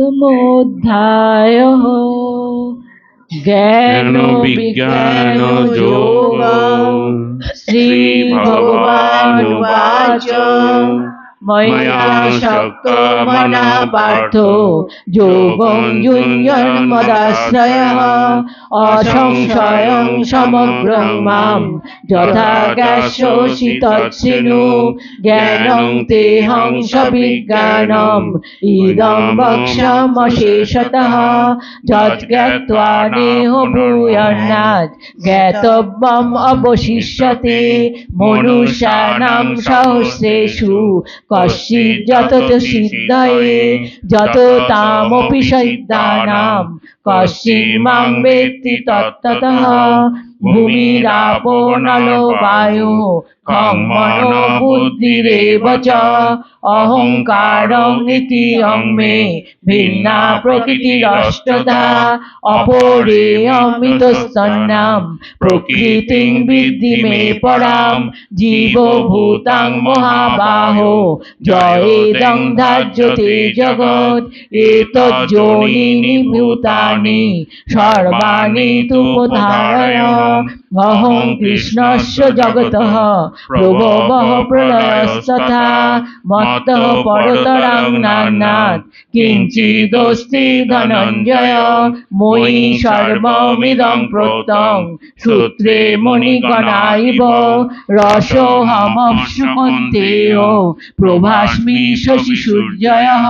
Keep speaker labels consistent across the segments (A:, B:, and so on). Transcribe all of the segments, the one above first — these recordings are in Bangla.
A: আত্মোধ্যায় জ্ঞান
B: বিজ্ঞান যোগ
A: শ্রী ভগবানুবাচ ময়া শক্ত মনা পার্থ যোগং যুঞ্জন্মদাশ্রয় অসংশয়ং সমগ্রং মাম যথা জ্ঞাস্যসি তৎসিনু জ্ঞানং তেহং সবিজ্ঞানম। ইদং বক্ষ্যমশেষতঃ যজ্ঞাত্বা নেহ ভূয়ন্নাথ। জ্ঞাতব্যম অবশিষ্যতে মনুষ্যানাং সহস্রেষু কশ্চিৎ সিদ্ধয়ে যত তামপি সিদ্ধানাম কশ্চিৎ মাং বেত্তি তত্ত্বতঃ ভূমিরাপো নলো বায়ু খং মনো বুদ্ধিরেব চ অহংকারং ইতি অং মে ভিন্না প্রকৃতিরষ্টধা অপরে অমিতস্তন্নাম প্রকৃতিং বিদ্ধি মে পরাম জীবভূতাং মহাবাহো জয়েদং ধার্যতে জগৎ এতজ্জোনিনি ভূতানি সর্বাণি তুপধারয় অহং কৃষ্ণস্য প্রভবः প্রলয়স্তথা মত্তः পরতরাং নান্নাথ কিঞ্চিদস্তি ধনঞ্জয়, ময়ি সর্বমিদং প্রত্যং, সূত্রে প্রভাস্মি শশি সূর্যয়ः,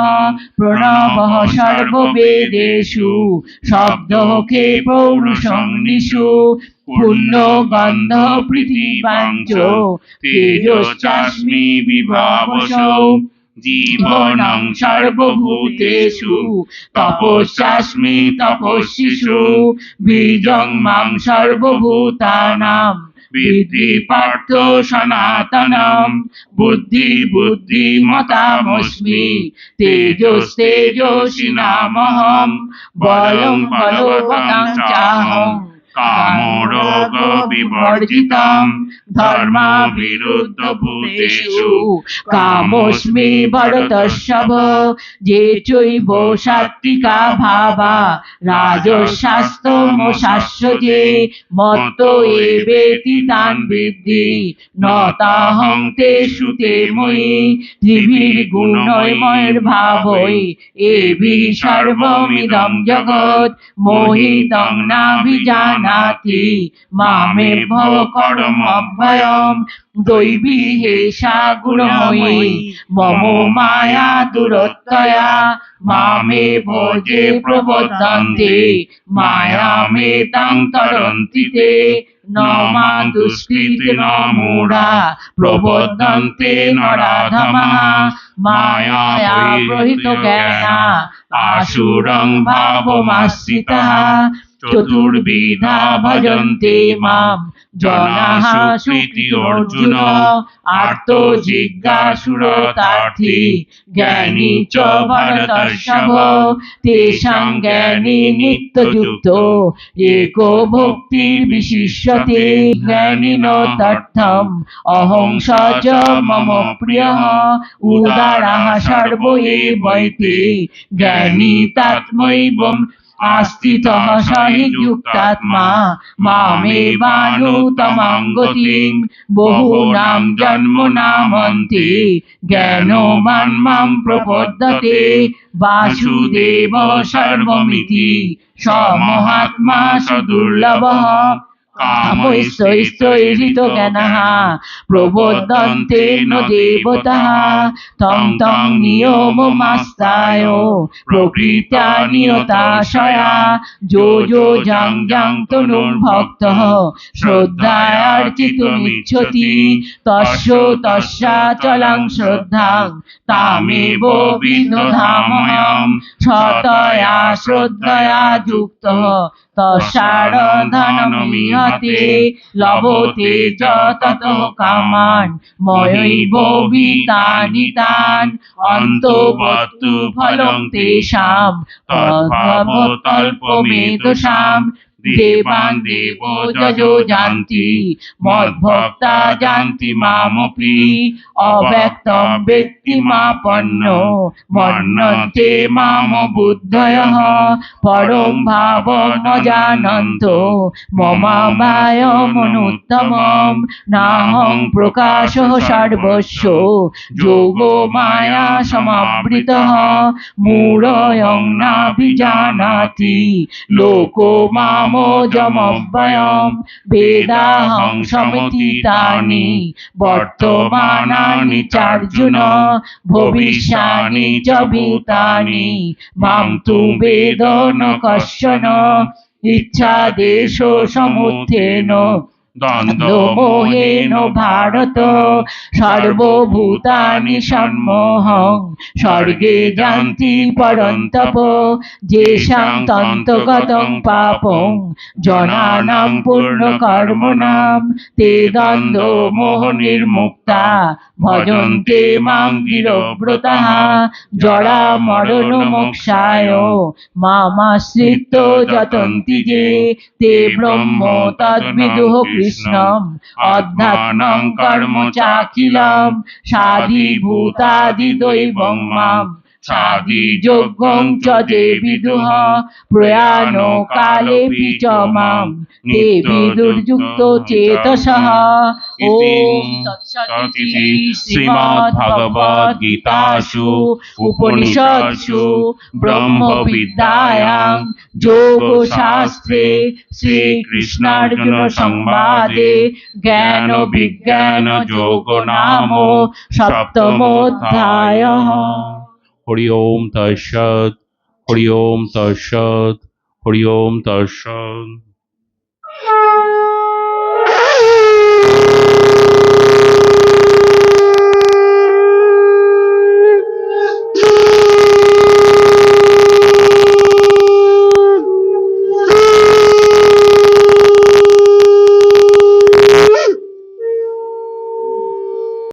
A: প্রণবः সর্ববেদেষু শব্দকে পৌরুষং নিষু পুণ্য গন্ধ পৃথিবাঞ্চ তেজশ্চাস্মি বিভাবসৌ জীবনং সর্বভূতেষু তপস্যাস্মি তপস্বিষু বীজং মাং সর্বভূতানাং বিদ্ধি পার্থ সনাতনম বুদ্ধি বুদ্ধিমতামস্মি তেজস্তেজসি নামহম বলং বলবতাং চাহং কামরোগ বিবর্জিতম ধর্মা বিরুদ্ধ ভূতেষু যে চৈব সাত্বিকা ভাবা রাজশাস্ত্রমশাস্য যে মত্ত এবেতি তান বৃদ্ধি নতাহং তেষু তে ময়ি ত্রিভির্গুণময়ের ভাবই এবি সর্বমিদং জগৎ মোহিতং নাভিজানাতি মামে ভব কর্মভয়ম দৈবী হেষা গুণময়ী মম মায়া দুরত্তয়া মামে ভোজে প্রবদন্তে মায়া মে তাং তরন্তি তে ন মা দুষ্কৃতি ন মূঢ়া প্রবদন্তে নরাধমা, মায়া প্রহিত জ্ঞানা, আসুরং ভাবমাশ্রিতা চতুর্বিধা ভজন্তে মাম জনাঃ সুকৃতি অর্জুন আর্ত জিজ্ঞাসুরতার্থী জ্ঞানী চ ভরতর্ষভ তেষাং জ্ঞানী নিত্যযুক্ত एको ভক্তি বিশিষ্যতে জ্ঞানিন তর্থম অহং স চ মম প্রিয়ः উদারः সর্ব এবৈতে জ্ঞানী তাত্মৈবম আস্থিতः স হি যুক্তাত্মা মামেবানুতমাং গতিং বহুনাম জন্মনামন্তে জ্ঞানবান মাম প্রপদ্যতে বাসুদেব সর্বমিতি স মহাত্মা সদুর্লভः কামৈশ্বৈশ্বৈরিত জ্ঞানः প্রবোধন্তে ন দেবতः তং তং নিয়মমাস্তায় প্রকৃতা নিয়তাশয়া যো যো জাং জাং তনুর্ভক্তः শ্রদ্ধায়ার্চিতুমিচ্ছতি তস্য তস্যাচলাং শ্রদ্ধাং তামেব বিদধাময়ম সতয়া শ্রদ্ধয়া যুক্তः তস্যারাধনমিহতে লভতে যতত তত কামান ময়ৈব বিতানি তান অন্তবত্তু ফলং তেষাম তদ্ভবতল্পমেধসাম
B: দেবান দেব যজো যান্তি মদ্ভক্তা যান্তি মামপি অব্যক্তম ব্যক্তি মাপন্ন বর্ণন্তে মাম বুদ্ধয়ঃ
A: পরম ভাবম জানন্ত মমাবায়মনুত্তমম নাহং প্রকাশ সর্বস্ব, যোগ মায়া সমাবৃত মূঢ়য়ং নাভিজানাতি, লোকো মামোজমব্যয়ম বেদাহং সমতিতানি বর্তমানানি চার্জুন ভবিষ্যানি চ ভূতানি মাম তু বেদ ন কশ্যন ইচ্ছা দেশ সমুত্থেন মোহেন ভারত সর্বভূতানি সম্মোহং স্বর্গে যান্তি পরন্তপ যেষাং তন্তগতং পাপং জনানাং পূর্ণকর্মণাম তে দ্বন্দ্ব মোহ নির্মুক্তা ভজন্তে মাং গিরব্রতঃ জরা মরণ মোক্ষায় মামাশ্রিত যতন্তি যে তে ব্রহ্ম তদ্বিদুঃ কৃষ্ণম অধ্যাত্মং কর্ম চাখিলম সাধি ভূতাদি দৈবং মাম। সাধি যজ্ঞং চ যে বিদুহ প্রয়াণ কালে চ মাম তে বিদুর্যুক্ত চেতসঃ ওম তৎসদিতি শ্রীমদ্ভগবদ্গীতাসু উপনিষৎসু ব্রহ্মবিদ্যায়াং যোগশাস্ত্রে শ্রীকৃষ্ণার্জুন সংবাদে জ্ঞান বিজ্ঞান যোগ নাম সপ্তমোধ্যায়।
B: হরি ওম তৎসৎ হরি ওম তৎসৎ হরি ওম তৎসৎ।